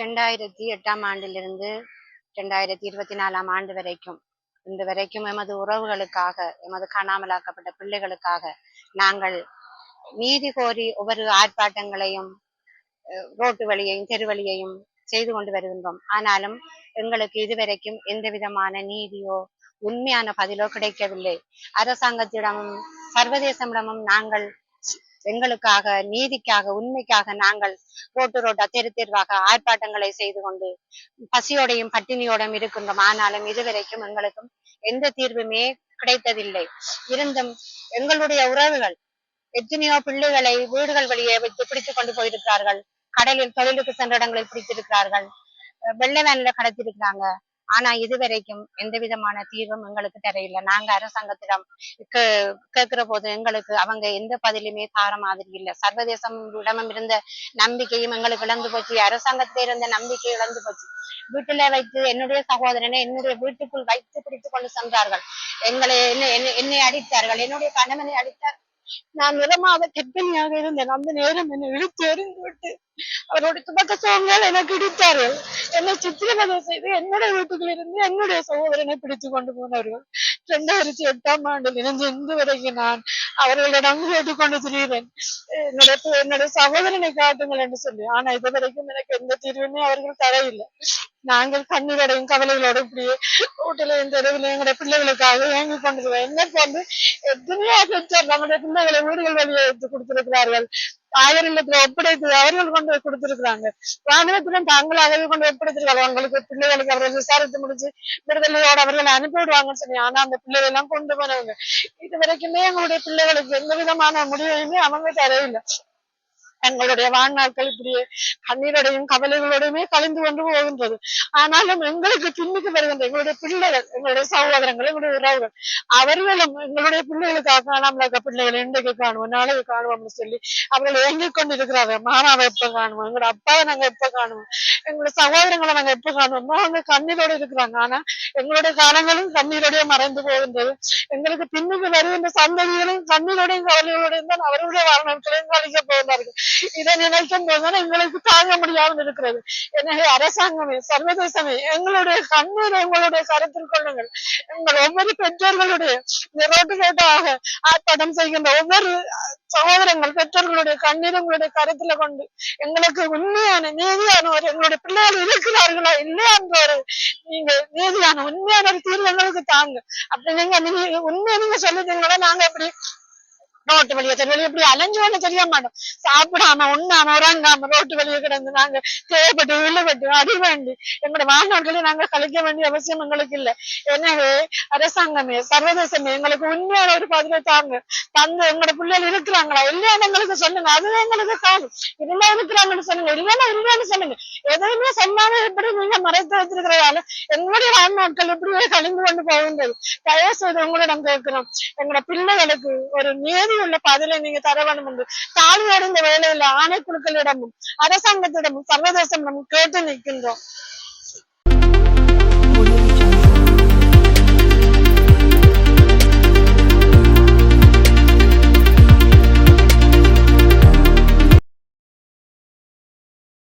ரெண்டாயிரத்தி எட்டாம் ஆண்டிலிருந்து ரெண்டாயிரத்தி இருபத்தி நாலாம் ஆண்டு வரைக்கும் இன்று வரைக்கும் எமது உறவுகளுக்காக எமது காணாமலாக்கப்பட்ட பிள்ளைகளுக்காக நாங்கள் நீதி கோரி ஒவ்வொரு ஆர்ப்பாட்டங்களையும் ரோட்டு வழியையும் தெரு வழியையும் செய்து கொண்டு வருகின்றோம். ஆனாலும் எங்களுக்கு இதுவரைக்கும் எந்த விதமான நீதியோ உண்மையான பதிலோ கிடைக்கவில்லை. அரசாங்கத்திடமும் சர்வதேசமிடமும் நாங்கள் எங்களுக்காக நீதிக்காக உண்மைக்காக நாங்கள் ரோட்டு ரோட்டா தெரு தெருவாக ஆர்ப்பாட்டங்களை செய்து கொண்டு பசியோடையும் பட்டினியோடையும் இருக்கின்றோம். ஆனாலும் இதுவரைக்கும் எங்களுக்கும் எந்த தீர்வுமே கிடைத்ததில்லை. இருந்தும் எங்களுடைய உறவுகள் எத்தனையோ பிள்ளைகளை வீடுகள் வழியே வைத்து பிடித்து கொண்டு போயிருக்கிறார்கள். கடலில் தொழிலுக்கு சென்ற இடங்களில் பிடித்திருக்கிறார்கள். வெள்ளை வெள்ள வேன்ல கடத்திருக்கிறாங்க ஆனா இதுவரைக்கும் எந்த விதமான தீர்வும் எங்களுக்கு தெரியல நாங்க அரசாங்கத்திடம் கேட்கிற போது எங்களுக்கு அவங்க எந்த பதிலுமே தார மாதிரி இல்ல. சர்வதேசம் இடமும் இருந்த நம்பிக்கையும் எங்களுக்கு இழந்து போச்சு. அரசாங்கத்திலே இருந்த நம்பிக்கை இழந்து போச்சு. வீட்டுல வைத்து என்னுடைய சகோதரனை என்னுடைய வீட்டுக்குள் வைத்து பிடித்து கொண்டு சென்றார்கள். எங்களை என்ன என்னை- என்னை அடித்தார்கள். என்னுடைய கணவனை அடித்தார். நான் நிறமாத கர்ப்பிணியாக இருந்தேன். அந்த நேரம் என்னை இழுத்து எறிந்து அவருடைய துபக்க சோகங்கள் எனக்கு இடித்தார்கள். என்னை சித்திரவதை செய்து என்னுடைய வீட்டுக்குள் இருந்து என்னுடைய சகோதரனை பிடித்து கொண்டு போனார்கள் இரண்டாயிரத்தி எட்டாம் ஆண்டில் இருந்து இன்று வரைக்கும் நான் அவர்களிடம் கேட்டுக்கொண்டு திரிகிறேன் என்னுடைய என்னுடைய சகோதரனை காட்டுங்கள் என்று சொல்லி. ஆனா இது வரைக்கும் எனக்கு எந்த தீர்வுமே அவர்கள் தரவில்லை. நாங்கள் கண்ணீரோடையும் கவலைகளோடும் இப்படியே வீட்டுல இந்த இடத்துல எங்களுடைய பிள்ளைகளுக்காக ஏங்கி கொண்டிருக்கிறோம். என்ன போன்று எத்தனையோ பெற்றோர் நம்முடைய பிள்ளைகளை வீடுகள் வழியை எடுத்து கொடுத்திருக்கிறார்கள். ஆயர் இல்லத்துல ஒப்படைத்து அவர்கள் கொண்டு போய் கொடுத்திருக்கிறாங்க. ராணுவத்திலும் தாங்களாகவே கொண்டு போய் ஒப்படைத்திருக்காங்க அவங்களுக்கு பிள்ளைகளுக்கு அவர்கள் விசாரித்து முடிச்சு விடுதலையோட அவர்களை அனுப்பிவிடுவாங்கன்னு சொல்லி ஆனா அந்த பிள்ளைகள் எல்லாம் கொண்டு போனவங்க. இது வரைக்குமே எங்களுடைய பிள்ளைகளுக்கு எந்த விதமான முடிவையுமே அவங்க தரவில்லை. எங்களுடைய வாழ்நாட்கள் இப்படியே கண்ணீரோடையும் கவலைகளோடையுமே கலந்து கொண்டு போகின்றது. ஆனாலும் எங்களுக்கு பின்னுக்கு வருகின்ற எங்களுடைய பிள்ளைகள் எங்களுடைய சகோதரங்கள் எங்களுடைய உறவுகள் அவர்களும் எங்களுடைய பிள்ளைகளுக்காக காணாமலாக்க பிள்ளைகள் இன்றைக்கு காணுவோம் நாளைக்கு காணுவோம்னு சொல்லி அவர்கள் ஏங்கிக் கொண்டு மாமாவை எப்ப காணுவோம்? எங்களோட அப்பாவை நாங்க எப்ப காணுவோம்? எங்களுடைய சகோதரங்களை நாங்க எப்ப காணுவோம்? அவங்க கண்ணீரோட இருக்கிறாங்க. ஆனா எங்களுடைய காலங்களும் கண்ணீரோடய மறைந்து போகின்றது. எங்களுக்கு பின்னுக்கு வருகின்ற சந்ததிகளும் கண்ணீரோடையும் கவலைகளோடையும் தான் அவர்களுடைய வாழ்நாட்களையும் கழிக்க போகிறார்கள் இதை நினைக்கும் போதுதான் எங்களுக்கு தாங்க முடியாமல் இருக்கிறது. எனவே அரசாங்கமே சர்வதேசமே எங்களுடைய கண்ணீரை எங்களுடைய கருத்தில் கொள்ளுங்கள். எங்கள் ஒவ்வொரு பெற்றோர்களுடைய ரோட்டு ரோட்டாக ஆர்ப்பாட்டம் செய்கின்ற ஒவ்வொரு சகோதரங்கள் பெற்றோர்களுடைய கண்ணீர் எங்களுடைய கருத்துல கொண்டு எங்களுக்கு உண்மையான நீதியான ஒரு எங்களுடைய பிள்ளைகள் இருக்கிறார்களா இல்லையா என்ற ஒரு நீங்க நீதியான உண்மையான ஒரு தீர்வு எங்களுக்கு தாங்க. அப்படி நீங்க நீங்க உண்மையை நீங்க சொல்லிட்டீங்களா? நாங்க எப்படி ரோட்டு வழியை சரி வெளியே இப்படி அலைஞ்சோன்னு தெரிய மாட்டோம். சாப்பிடாம உண்ணாம உறங்காம ரோட்டு வழியே கிடந்து நாங்க தேவைப்பட்டு விழுபட்டு அடி வேண்டி எங்களோட வாழ்நாட்களையும் நாங்க கழிக்க வேண்டிய அவசியம் எங்களுக்கு இல்லை. எனவே அரசாங்கமே சர்வதேசமே எங்களுக்கு உண்மையான ஒரு பதிலை தாங்க. தந்து எங்களோட பிள்ளைகள் இருக்கிறாங்களா? இல்லையான்னு எங்களுக்கு சொல்லுங்க. அது எங்களுக்கு காணும் இருந்தா இருக்கிறாங்கன்னு சொல்லுங்க. இல்லைன்னா இல்லையான்னு சொல்லுங்க. எதையுமே சொல்லாம எப்படி நீங்க மறைத்து வச்சிருக்கிறதால எங்களுடைய வாழ்நாட்கள் இப்படியே கழிந்து கொண்டு போகின்றது. தயவு செய்து உங்களிடம் கேட்கிறோம். எங்களோட பிள்ளைகளுக்கு ஒரு நீதி உள்ள பதிலை நீங்க தர வேண்டும் என்று தாழ்மையோட இந்த வேலையில ஆணைக்குழுக்களிடமும் அரசாங்கத்திடமும் சர்வதேசமிடமும் கேட்டு நிற்கின்றோம்.